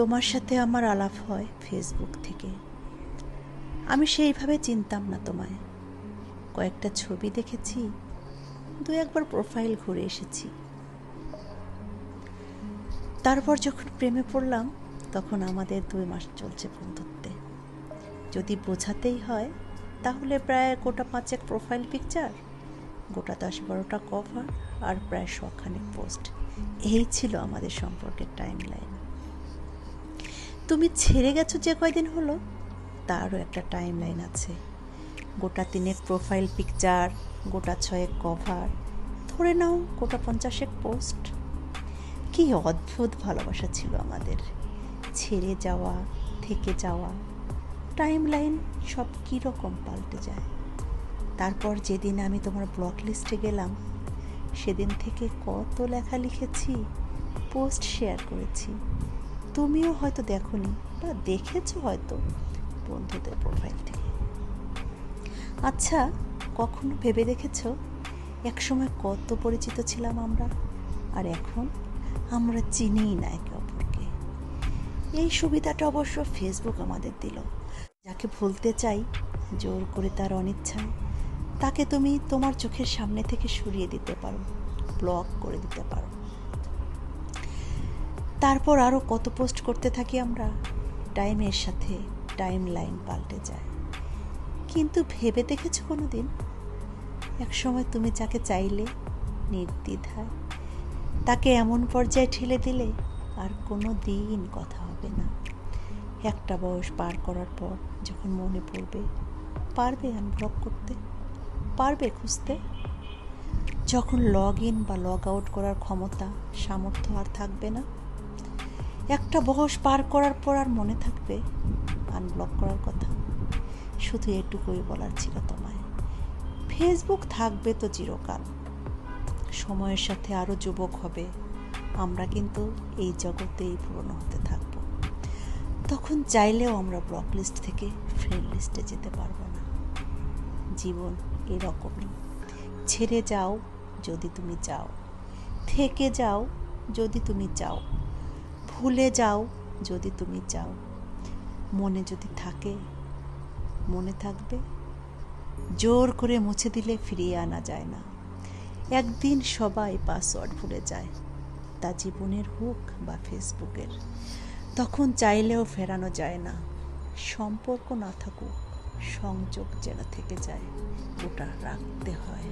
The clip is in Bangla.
তোমার সাথে আমার আলাপ হয় ফেসবুক থেকে। আমি সেইভাবে চিনতাম না তোমায়। কয়েকটা ছবি দেখেছি, দু একবার প্রোফাইল ঘুরে এসেছি। তারপর যখন প্রেমে পড়লাম, তখন আমাদের দুই মাস চলছে বন্ধুত্বে। যদি বোঝাতেই হয়, তাহলে প্রায় গোটা পাঁচেক প্রোফাইল পিকচার গোটা দশ বারোটা কভার আর প্রায় শখানেক পোস্ট এই ছিল আমাদের সম্পর্কের টাইম লাইন তুমি ছেড়ে গেছো যে কয়দিন হলো? তারও একটা টাইম লাইন আছে। গোটা তিনেক প্রোফাইল পিকচার গোটা ছয়েক কভার ধরে নাও গোটা পঞ্চাশেক পোস্ট কি অদ্ভুত ভালোবাসা ছিল আমাদের। ছেড়ে যাওয়া, থেকে যাওয়া। টাইম লাইন সব কীরকম পাল্টে যায়। তারপর যেদিন আমি তোমার ব্লক লিস্টে গেলাম, সেদিন থেকে কত লেখা লিখেছি পোস্ট শেয়ার করেছি। তুমিও হয়তো দেখোনি বা দেখেছ হয়তো বন্ধুদের প্রোফাইল থেকে আচ্ছা কখনো ভেবে দেখেছ? একসময় কত পরিচিত ছিলাম আমরা, আর এখন আমরা চিনিই না একে অপরকে। এই সুবিধাটা অবশ্য ফেসবুক আমাদের দিল। যাকে ভুলতে চাই, জোর করে তার অনিচ্ছায় তাকে তুমি তোমার চোখের সামনে থেকে সরিয়ে দিতে পারো ব্লক করে দিতে পারো। তারপর আরও কত পোস্ট করতে থাকি আমরা? টাইমের সাথে টাইম লাইন পাল্টে যায়। কিন্তু ভেবে দেখেছ কোনো দিন একসময় তুমি যাকে চাইলে, নির্দ্বিধায়, তাকে এমন পর্যায়ে ঠেলে দিলে আর কোনো দিন কথা হবে না। একটা বয়স পার করার পর যখন মনে পড়বে, পারবে আনব্লক করতে? পারবে খুঁজতে? যখন লগ ইন বা লগ আউট করার ক্ষমতা, সামর্থ্য আর থাকবে না? একটা বয়স পার করার পর আর মনে থাকবে আনব্লক করার কথা। শুধু এটুকুই বলার ছিল তোমায়। ফেসবুক থাকবে তো চিরকাল। সময়ের সাথে আরও যুবক হবে। আমরা কিন্তু এই জগতেই পুরনো হতে থাকব। তখন চাইলেও আমরা ব্লক লিস্ট থেকে ফ্রেন্ড লিস্টে যেতে পারব না। জীবন এরকমই। ছেড়ে যাও যদি তুমি চাও। থেকে যাও যদি তুমি চাও। ভুলে যাও যদি তুমি চাও। মনে যদি থাকে, মনে থাকবে। জোর করে মুছে দিলে ফিরিয়ে আনা যায় না। একদিন সবাই পাসওয়ার্ড ভুলে যায়, তা জীবনের হোক বা ফেসবুকের। তখন চাইলেও ফেরানো যায় না। সম্পর্ক না থাকুক, সংযোগ যেন থেকে যায়, ওটা রাখতে হয়।